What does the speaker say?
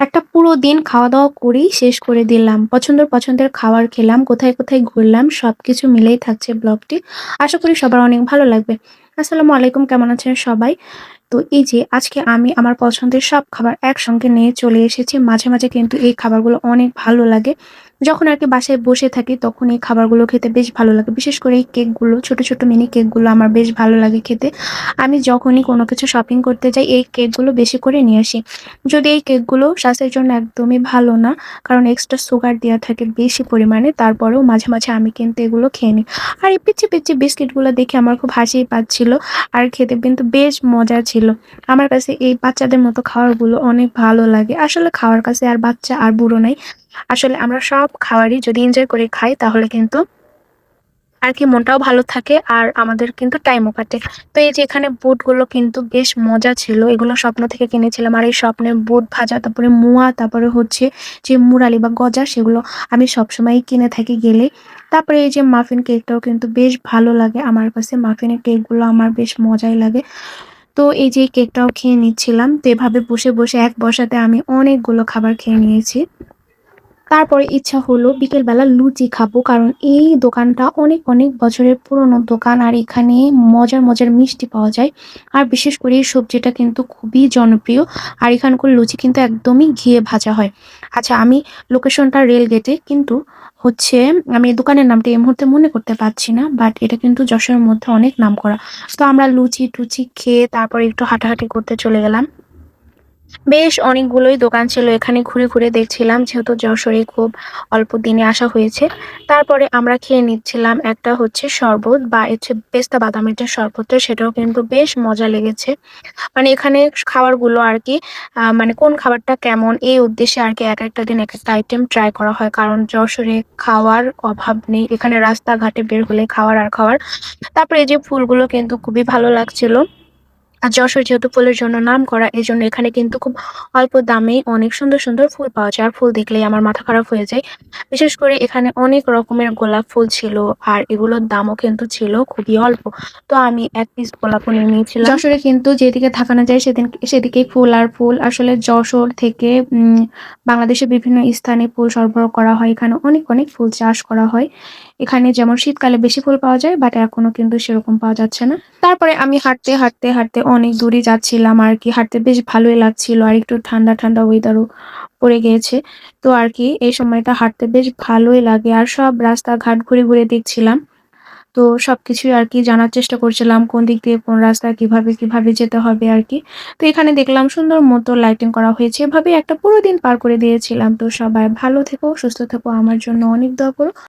একটা পুরো দিন খাওয়া-দাওয়া করেই শেষ করে দিলাম। পছন্দের, পছন্দের খাবার খেলাম, কোথায়, কোথায় ঘুরলাম সবকিছু মিলেই থাকছে ব্লগটি। আশা করি সবার অনেক ভালো লাগবে। আসসালামু আলাইকুম কেমন আছেন সবাই? তো এই যে আজকে আমি আমার পছন্দের সব খাবার একসঙ্গে নিয়ে চলে এসেছি। মাঝে, মাঝে কিন্তু এই খাবারগুলো অনেক ভালো লাগে। যখন আর কি বাসায় বসে থাকি তখন এই খাবারগুলো খেতে বেশ ভালো লাগে। বিশেষ করে এই কেকগুলো ছোট, ছোট মিনি কেকগুলো আমার বেশ ভালো লাগে খেতে। আমি যখনই কোনো কিছু শপিং করতে যাই এই কেকগুলো বেশি করে নিয়ে আসি। যদি এই কেকগুলো স্বাস্থ্যের জন্য একদমই ভালো না। কারণ এক্সট্রা সুগার দেওয়া থাকে বেশি পরিমাণে। তারপরেও মাঝে, মাঝে আমি কিন্তু এগুলো খেয়ে নিই। আর এই পিচ্চি, পিচ্ছি বিস্কিটগুলো দেখে আমার খুব হাসিই পাচ্ছিল। আর খেতে কিন্তু বেশ মজা ছিল। আমার কাছে এই বাচ্চাদের মতো খাবারগুলো অনেক ভালো লাগে। আসলে খাওয়ার কাছে আর বাচ্চা আর বুড়ো নাই। আসলে আমরা সব খাবারই যদি এনজয় করে খাই তাহলে কিন্তু আর কি মনটাও ভালো থাকে আর আমাদের কিন্তু টাইমও কাটে। তো এই যে এখানে বুটগুলো কিন্তু বেশ মজা ছিল। এগুলো স্বপ্ন থেকে কিনেছিলাম। আর এই স্বপ্নের বুট ভাজা, তারপরে মোয়া, তারপরে হচ্ছে যে মুরালি বা গজা সেগুলো আমি সবসময়ই কিনে থাকি গেলে। তারপরে এই যে মাফিন কেকটাও কিন্তু বেশ ভালো লাগে আমার কাছে। মাফিনের কেকগুলো আমার বেশ মজাই লাগে। তো এই যে কেকটাও খেয়ে নিচ্ছিলাম। তো এভাবে বসে, বসে এক বসাতে আমি অনেকগুলো খাবার খেয়ে নিয়েছি। তারপরে ইচ্ছা হলো বিকেলবেলা লুচি খাব। কারণ এই দোকানটা অনেক, অনেক বছরের পুরনো দোকান। আর এখানে মজার, মজার মিষ্টি পাওয়া যায়। আর বিশেষ করে এই সবজিটা কিন্তু খুবই জনপ্রিয়। আর এখানকার লুচি কিন্তু একদমই ঘিয়ে ভাজা হয়। আচ্ছা আমি লোকেশনটা রেলগেটে কিন্তু হচ্ছে আমি দোকানের নামটা এই মুহূর্তে মনে করতে পারছি না। বাট এটা কিন্তু যশোরের মধ্যে অনেক নাম করা তো আমরা লুচি-টুচি খেয়ে তারপরে একটু হাঁটাহাঁটি করতে চলে গেলাম। বেশ অনেকগুলোই দোকান ছিল এখানে ঘুরে, ঘুরে দেখছিলাম যেহেতু যশোরে খুব অল্প দিনে আসা হয়েছে। তারপরে আমরা খেয়ে নিচ্ছিলাম একটা হচ্ছে শরবত বা হচ্ছে পেস্তা বাদামের যে শরবতটা সেটাও কিন্তু বেশ মজা লেগেছে। মানে এখানে খাবারগুলো আরকি আ মানে কোন খাবারটা কেমন এই উদ্দেশ্যে আর কি এক একটা দিন এক একটা আইটেম ট্রাই করা হয়। কারণ যশোরে খাওয়ার অভাব নেই। এখানে রাস্তাঘাটে বের হলে খাওয়ার আর খাওয়ার। তারপরে এই যে ফুলগুলো কিন্তু খুবই ভালো লাগছিল। আর যশোর যেহেতু ফুলের জন্য নাম করা এই জন্য এখানে কিন্তু খুব অল্প দামেই অনেক সুন্দর, সুন্দর ফুল পাওয়া যায়। আর ফুল দেখলেই আমার মাথা খারাপ হয়ে যায়। বিশেষ করে এখানে অনেক রকমের গোলাপ ফুল ছিল। আর এগুলোর দামও কিন্তু ছিল খুবই অল্প। তো আমি এক পিস গোলাপও নিয়ে নিয়েছিলাম। যশোরে কিন্তু যেদিকে তাকানো যায় সেদিন সেদিকেই ফুল আর ফুল। আসলে যশোর থেকে বাংলাদেশের বিভিন্ন স্থানে ফুল সরবরাহ করা হয়। এখানে অনেক, অনেক ফুল চাষ করা হয়। এখানে যেমন শীতকালে বেশি ফুল পাওয়া যায় বাট এখনও কিন্তু সেরকম পাওয়া যাচ্ছে না। তারপরে আমি হাঁটতে, হাঁটতে, হাঁটতে অনেক দূরে যাচ্ছিলাম আর কি হাঁটতে বেশ ভালোই লাগছিল। আর একটু ঠান্ডা, ঠান্ডা ওয়েদারও পড়ে গিয়েছে। তো আর কি এই সময়টা হাঁটতে বেশ ভালোই লাগে। আর সব রাস্তাঘাট ঘুরে, ঘুরে দেখছিলাম। তো সব কিছুই আর কি জানার চেষ্টা করছিলাম কোন দিক দিয়ে কোন রাস্তা কীভাবে, কীভাবে যেতে হবে আর কি তো এখানে দেখলাম সুন্দর মতো লাইটিং করা হয়েছে। এভাবেই একটা পুরো দিন পার করে দিয়েছিলাম। তো সবাই ভালো থেকো, সুস্থ থেকো। আমার জন্য অনেক দোয়া করো।